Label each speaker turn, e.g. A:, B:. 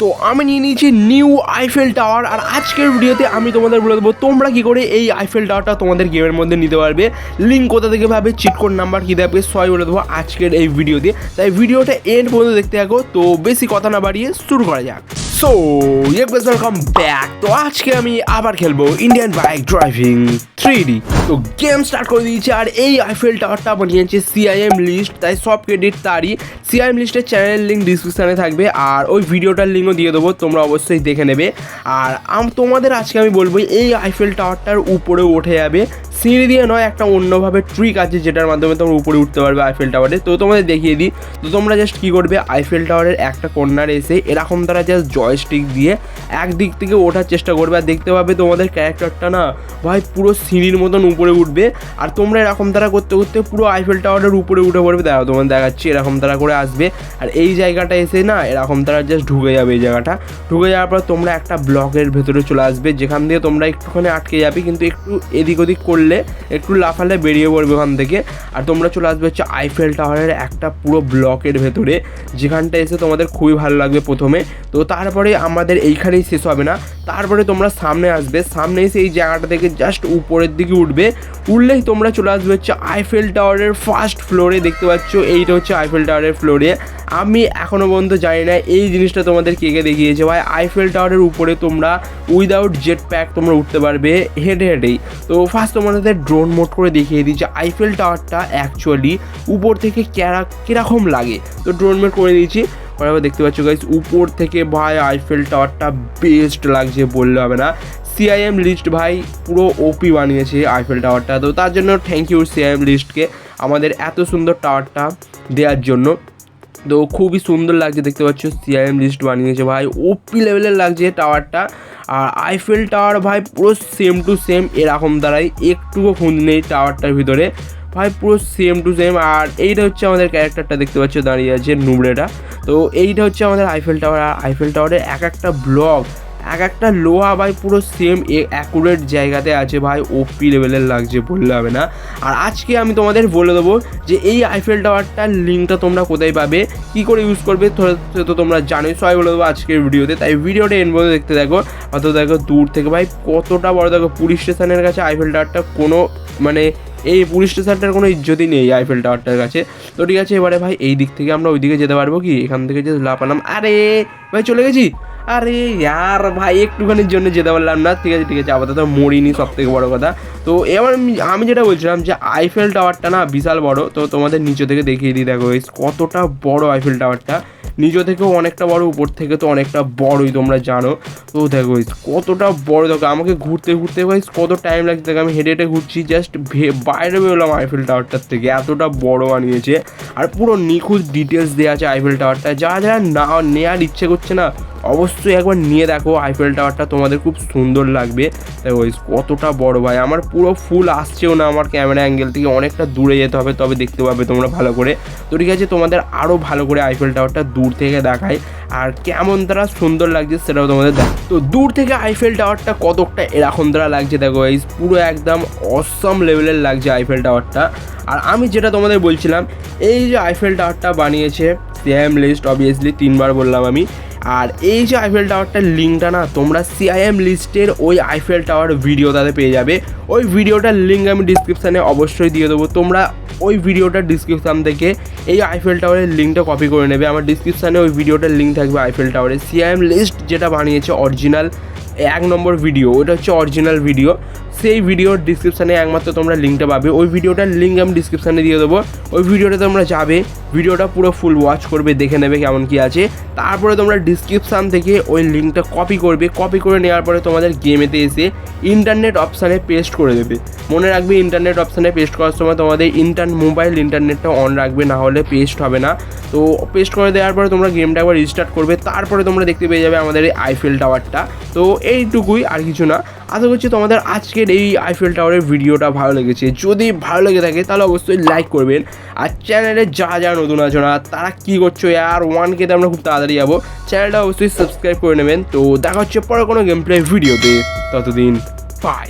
A: তো আমি নিয়ে নিয়েছি নিউ আইফেল টাওয়ার আর আজকের ভিডিওতে আমি তোমাদের বলে দেবো তোমরা কী করে এই আইফেল টাওয়ারটা তোমাদের গেমের মধ্যে নিতে পারবে। লিঙ্ক কোথা থেকে পাবে চিট কোড নাম্বার কী দেবে, সবাই বলে দেবো আজকের এই ভিডিওতে। তাই ভিডিওটা এন্ড পর্যন্ত দেখতে থাকো, তো বেশি কথা না বাড়িয়ে শুরু করা যাক। সো ওয়েলকাম ব্যাক তো আজকে আমি আবার খেলব ইন্ডিয়ান বাইক ড্রাইভিং থ্রি তো গেম স্টার্ট করে দিয়েছে আর এই আইফেল টাওয়ারটা বানিয়েছে সিআইএম লিস্ট তাই সব ক্রেডিট তারই। সিআইএম লিস্টের চ্যানেল লিঙ্ক ডিসক্রিপশানে থাকবে। আর ওই ভিডিওটার লিঙ্কও দিয়ে দেবো, তোমরা অবশ্যই দেখে নেবে। আর তোমাদের আজকে আমি বলব এই আইফেল টাওয়ারটার উপরে উঠে যাবে। সিঁড়ি দিয়ে নয়, একটা অন্যভাবে ট্রিক আছে যেটার মাধ্যমে তোমরা উপরে উঠতে পারবে আইফেল টাওয়ারে তো তোমাদের দেখিয়ে দিই। তো তোমরা জাস্ট কী করবে? আইফেল টাওয়ারের একটা কর্নার এসে এরকম তারা জাস্ট জয়স্টিক দিয়ে একদিক থেকে ওঠার চেষ্টা করবে। আর দেখতে পাবে তোমাদের ক্যারেক্টারটা না ভাই পুরো সিঁড়ির মতন উপরে উঠবে। আর তোমরা এরকম তারা করতে করতে পুরো আইফেল টাওয়ারের উপরে উঠে পড়বে। দেখো তোমার দেখাচ্ছি, এরকম তারা করে আসবে। আর এই জায়গাটা এসে না এরকম তারা জাস্ট ঢুকে যাবে এই জায়গাটা। ঢুকে যাওয়ার পর তোমরা একটা ব্লকের ভেতরে চলে আসবে। যেখান দিয়ে তোমরা একটুখানি আটকে যাবে। কিন্তু একটু এদিক ওদিক করলে একটু লাফালে বেরিয়ে পড়বে ওখান থেকে। আর তোমরা চলে আসবে হচ্ছে আইফেল টাওয়ারের একটা পুরো ব্লকের ভেতরে। যেখানটা এসে তোমাদের খুবই ভালো লাগবে প্রথমে। তো তারপরে আমাদের এইখানেই শেষ হবে না। তারপরে তোমরা সামনে আসবে। সামনে এসে এই জায়গাটা থেকে জাস্ট উপরের দিকে উঠবে। উঠলেই তোমরা চলে আসবে হচ্ছে আইফেল টাওয়ারের ফার্স্ট ফ্লোরে দেখতে পাচ্ছ, এইটা হচ্ছে আইফেল টাওয়ারের ফ্লোরে আমি এখনও পর্যন্ত জানি না এই জিনিসটা তোমাদের কে কে দেখিয়েছে। ভাই আইফেল টাওয়ারের উপরে তোমরা উইদাউট জেট প্যাক তোমরা উঠতে পারবে হেঁটে হেঁটেই। তো ফার্স্ট তোমাদের ড্রোন মোড করে দেখিয়ে দিই যে আইফেল টাওয়ারটা অ্যাকচুয়ালি উপর থেকে ক্যারা কীরকম লাগে। তো ড্রোন মোড করে দিয়েছি। তারপর দেখতে পাচ্ছ গাইস উপর থেকে ভাই আইফেল টাওয়ারটা বেস্ট লাগছে বললে হবে না। সিআইএম লিস্ট ভাই পুরো ওপি বানিয়েছে আইফেল টাওয়ারটা তো তার জন্য থ্যাংক ইউ সিআইএম লিস্টকে আমাদের এত সুন্দর টাওয়ারটা দেওয়ার জন্য। তো খুবই সুন্দর লাগছে, দেখতে পাচ্ছ সিআইএম লিস্ট বানিয়েছে ভাই। ওপি লেভেলের লাগছে টাওয়ারটা আর আইফেল টাওয়ার ভাই পুরো সেম টু সেম এরকম দ্বারাই একটুও খুঁজ নেই টাওয়ারটার ভিতরে। ভাই, পুরো সেম টু সেম আর এইটা হচ্ছে আমাদের ক্যারেক্টারটা দেখতে পাচ্ছ দাঁড়িয়ে আছে নুবড়েটা তো এইটা হচ্ছে আমাদের আইফেল টাওয়ার আর আইফেল টাওয়ারের এক একটা ব্লক এক একটা লোহা ভাই, পুরো সেম অ্যাকুরেট জায়গাতে আছে ভাই। ওপি লেভেলের লাগছে বললে হবে না। আর আজকে আমি তোমাদের বলে দেবো যে এই আইফেল টাওয়ারটার লিঙ্কটা তোমরা কোথায় পাবে, কী করে ইউজ করবে তো- তোমরা জানোই। সবাই বলে দেবো আজকের ভিডিওতে। তাই ভিডিওটা এন দেখতে দেখো অত দেখো দূর থেকে ভাই, কতটা বড় দেখো, পুলিশ স্টেশনের কাছে আইফেল টাওয়ারটা কোনো মানে এই পুলিশ স্টেশনটার কোনো ইজ্জতই নেই আইফেল টাওয়ারটার কাছে। তো ঠিক আছে, এবারে ভাই, এই দিক থেকে আমরা ওইদিকে যেতে পারব কি? এখান থেকে যে লাফালাম আরে, ভাই, চলে গেছি? আরে, ইয়ার ভাই, একটুখানির জন্য যেতে পারলাম না। ঠিক আছে ঠিক আছে, আপাতত মরিনি সব থেকে বড়ো কথা। তো এবার আমি- যেটা বলছিলাম যে আইফেল টাওয়ারটা না বিশাল বড়। তো তোমাদের নিচে থেকে দেখিয়ে দিই, দেখো কতটা বড় আইফেল টাওয়ারটা নিচে থেকেও অনেকটা বড়, উপর থেকে তো অনেকটা বড়ই, তোমরা জানো। তো দেখো কতটা বড়, দেখো, আমাকে ঘুরতে ঘুরতে, ভাই, কত টাইম লাগছে, দেখো, আমি হেঁটে হেঁটে ঘুরছি জাস্ট বাইরে বেরোলাম আইফেল টাওয়ারটার থেকে, এতটা বড় বানিয়েছে। আর পুরো নিখুঁত ডিটেলস দেওয়া আছে আইফেল টাওয়ারটা যা যারা না নেওয়ার ইচ্ছে করছে না অবশ্যই একবার নিয়ে দেখো আইফেল টাওয়ারটা তোমাদের খুব সুন্দর লাগবে। তাই ওই কতটা বড় ভাই। আমার পুরো ফুল আসছেও না আমার ক্যামেরা অ্যাঙ্গেল থেকে, অনেকটা দূরে যেতে হবে, তবে দেখতে পাবে তোমরা ভালো করে। তো ঠিক আছে, তোমাদের আরও ভালো করে আইফেল টাওয়ারটা দূর থেকে দেখায় আর কেমন তারা সুন্দর লাগছে সেটাও তোমাদের দেখ তো দূর থেকে আইফেল টাওয়ারটা কতটা এরকম তারা লাগছে, দেখো, এই পুরো একদম অসম লেভেলের লাগছে আইফেল টাওয়ারটা আর আমি যেটা তোমাদের বলছিলাম, এই যে আইফেল টাওয়ারটা বানিয়েছে সিএম লিস্ট অবভিয়াসলি তিনবার বললাম আমি আর এই যে আইফেল টাওয়ারটার লিঙ্কটা না, তোমরা সিআইএম লিস্টের ওই আইফেল টাওয়ার ভিডিও তাতে পেয়ে যাবে। ওই ভিডিওটার লিঙ্ক আমি ডিসক্রিপশানে অবশ্যই দিয়ে দেবো। তোমরা ওই ভিডিওটার ডিসক্রিপশান থেকে এই আইফেল টাওয়ারের লিঙ্কটা কপি করে নেবে। আমার ডিসক্রিপশানে ওই ভিডিওটার লিঙ্ক থাকবে আইফেল টাওয়ারের সিআইএম লিস্ট যেটা বানিয়েছে অরিজিনাল এক নম্বর ভিডিও ওটা হচ্ছে অরিজিনাল ভিডিও সেই ভিডিওর ডিসক্রিপশানে একমাত্র তোমরা লিঙ্কটা পাবে। ওই ভিডিওটার লিঙ্ক আমি ডিসক্রিপশানে দিয়ে দেবো। ওই ভিডিওটা তোমরা যাবে, ভিডিওটা পুরো ফুল ওয়াচ করবে, দেখে নেবে কেমন কি আছে। তারপরে তোমরা ডিসক্রিপশান থেকে ওই লিঙ্কটা কপি করবে। কপি করে নেওয়ার পরে তোমাদের গেমেতে এসে ইন্টারনেট অপশানে পেস্ট করে দেবে। মনে রাখবে ইন্টারনেট অপশানে পেস্ট করার সময় তোমাদের ইন্টার মোবাইল ইন্টারনেটটা অন রাখবে, না হলে পেস্ট হবে না। তো পেস্ট করে দেওয়ার পরে তোমরা গেমটা একবার রিস্টার্ট করবে। তারপরে তোমরা দেখতে পেয়ে যাবে আমাদের এই আইফেল টাওয়ারটা তো এইটুকুই, আর কিছু না। আশা করছি তোমাদের আজকের এই আইফেল টাওয়ারের ভিডিওটা ভালো লেগেছে। যদি ভালো লেগে থাকে, তাহলে অবশ্যই লাইক করবেন। আর চ্যানেলে যা যা নতুন আছো না, তারা কী করছ? আর ওয়ান কেতে আমরা খুব তাড়াতাড়ি যাব। চ্যানেলটা অবশ্যই সাবস্ক্রাইব করে নেবেন। তো দেখা হচ্ছে পরে কোনো গেম প্লে ভিডিওতে ততদিন বাই